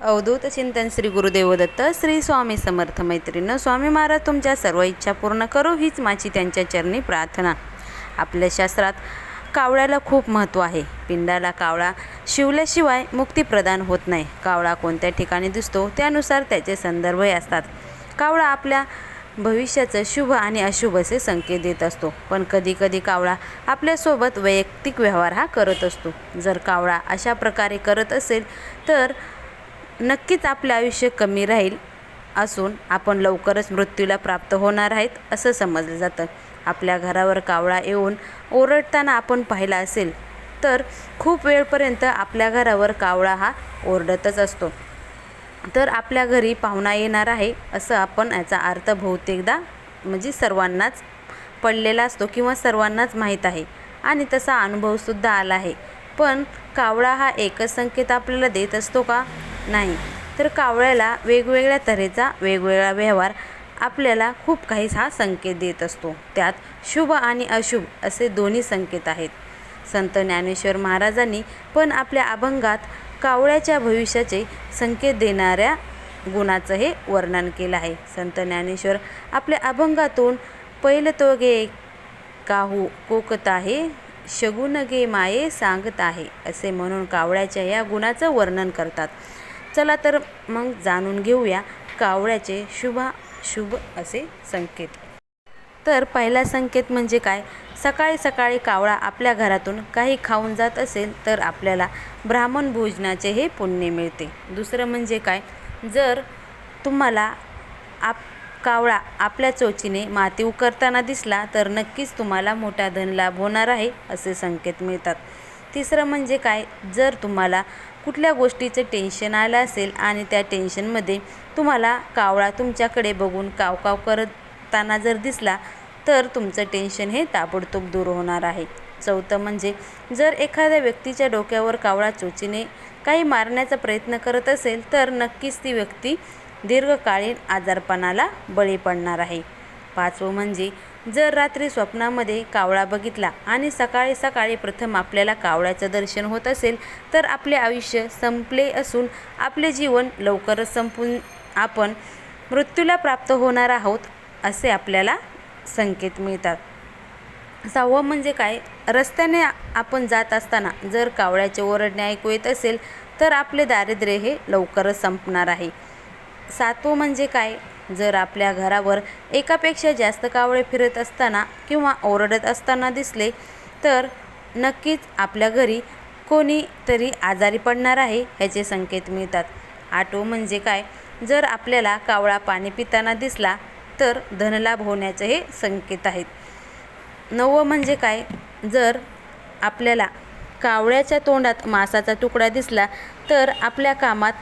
अवधूत चिंतन श्री गुरुदेवदत्त श्री स्वामी समर्थ मैत्रीण स्वामी महाराज तुमच्या सर्व इच्छा पूर्ण करो हीच माझी त्यांच्या चरणी प्रार्थना. आपल्या शास्त्रात कावळ्याला खूप महत्त्व आहे. पिंडाला कावळा शिवल्याशिवाय मुक्ती प्रदान होत नाही. कावळा कोणत्या ठिकाणी दिसतो त्यानुसार त्याचे संदर्भही असतात. कावळा आपल्या भविष्याचं शुभ आणि अशुभ असे संकेत देत असतो. पण कधीकधी कावळा आपल्यासोबत वैयक्तिक व्यवहार हा करत असतो. जर कावळा अशा प्रकारे करत असेल तर नक्कीच आपले आयुष्य कमी राहील असून आपण लवकरच मृत्यूला प्राप्त होणार आहेत असं समजलं जातं. आपल्या घरावर कावळा येऊन ओरडताना आपण पाहिला असेल तर खूप वेळपर्यंत आपल्या घरावर कावळा हा ओरडतच असतो. तर आपल्या घरी पाहुणा येणार आहे असं आपण याचा अर्थ बहुतेकदा म्हणजे सर्वांनाच पडलेला असतो किंवा सर्वांनाच माहीत आहे आणि तसा अनुभवसुद्धा आला आहे. पण कावळा हा एकच संकेत आपल्याला देत असतो का? नाही. तर कावळ्याला वेगवेगळ्या तऱ्हेचा वेगवेगळा व्यवहार आपल्याला खूप काही हा संकेत देत असतो. त्यात शुभ आणि अशुभ असे दोन्ही संकेत आहेत. संत ज्ञानेश्वर महाराजांनी पण आपल्या अभंगात कावळ्याच्या भविष्याचे संकेत देणाऱ्या गुणाचं हे वर्णन केलं आहे. संत ज्ञानेश्वर आपल्या अभंगातून पहिलं तो गे काहू कोकत आहे शगुन गे माये सांगत आहे असे म्हणून कावळ्याच्या या गुणाचं वर्णन करतात. चला तर मग जाणून घेऊया कावळ्याचे शुभ शुभ असे संकेत. तर पहिला संकेत म्हणजे काय? सकाळी सकाळी कावळा आपल्या घरातून काही खाऊन जात असेल तर आपल्याला ब्राह्मण भोजनाचे हे पुण्य मिळते. दुसरं म्हणजे काय? जर तुम्हाला आप कावळा आपल्या चोचीने माती उकरताना दिसला तर नक्कीच तुम्हाला मोठा धनलाभ होणार आहे असे संकेत मिळतात. तिसरं म्हणजे काय? जर तुम्हाला कुठल्या गोष्टीचं टेन्शन आलं असेल आणि त्या टेन्शनमध्ये तुम्हाला कावळा तुमच्याकडे बघून कावकाव करताना जर दिसला तर तुमचं टेन्शन हे ताबडतोब दूर होणार आहे. चौथं म्हणजे जर एखाद्या व्यक्तीच्या डोक्यावर कावळा चोचीने काही मारण्याचा प्रयत्न करत असेल तर नक्कीच ती व्यक्ती दीर्घकालीन आजारपणाला बळी पडणार आहे. पाचवं म्हणजे जर रात्री स्वप्नामध्ये कावळा बघितला आणि सकाळी सकाळी प्रथम आपल्याला कावळ्याचं दर्शन होत असेल तर आपले आयुष्य संपले असून आपले जीवन लवकरच संपून आपण मृत्यूला प्राप्त होणार आहोत असे आपल्याला संकेत मिळतात. सहावं म्हणजे काय? रस्त्याने आपण जात असताना जर कावळ्याचे ओरडणे ऐकू येत असेल तर आपले दारिद्र्य हे लवकरच संपणार आहे. सातवं म्हणजे काय? जर आपल्या घरावर एकापेक्षा जास्त कावळे फिरत असताना किंवा ओरडत असताना दिसले तर नक्कीच आपल्या घरी कोणीतरी आजारी पडणार आहे ह्याचे संकेत मिळतात. आटो म्हणजे काय? जर आपल्याला कावळा पाणी पिताना दिसला तर धनलाभ होण्याचे हे संकेत आहेत. नववं म्हणजे काय? जर आपल्याला कावळ्याच्या तोंडात मांसाचा तुकडा दिसला तर आपल्या कामात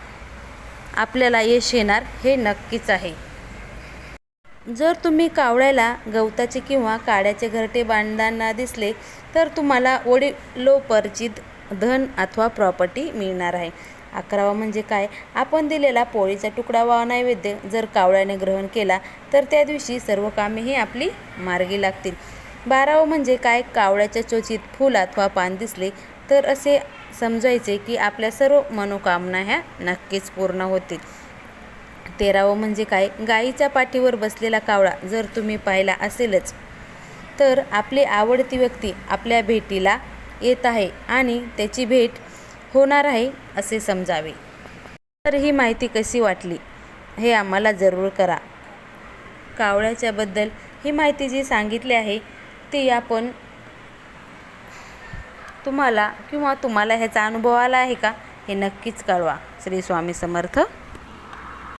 आपल्याला यश येणार हे नक्कीच आहे. जर तुम्ही कावळ्याला गवताचे किंवा काड्याचे घरटे बांधताना दिसले तर तुम्हाला वडिलोपर्जित धन अथवा प्रॉपर्टी मिळणार आहे. अकरावा म्हणजे काय? आपण दिलेला पोळीचा तुकडा वा नैवेद्य जर कावळ्याने ग्रहण केला तर त्या दिवशी सर्व कामे ही आपली मार्गी लागतील. बारावं म्हणजे काय? कावळ्याच्या चोचीत फूल अथवा पान दिसले तर असे समजायचे की आपल्या सर्व मनोकामना ह्या नक्कीच पूर्ण होतील. तेरावं म्हणजे काय? गाईच्या पाठीवर बसलेला कावळा जर तुम्ही पाहिला असेलच तर आपली आवडती व्यक्ती आपल्या भेटीला येत आहे आणि त्याची भेट होणार आहे असे समजावे. तर ही माहिती कशी वाटली हे आम्हाला जरूर करा. कावळ्याच्याबद्दल ही माहिती जी सांगितली आहे ती आपण तुम्हाला किंवा तुम्हाला ह्याचा अनुभव आला आहे का हे नक्कीच कळवा. श्री स्वामी समर्थ.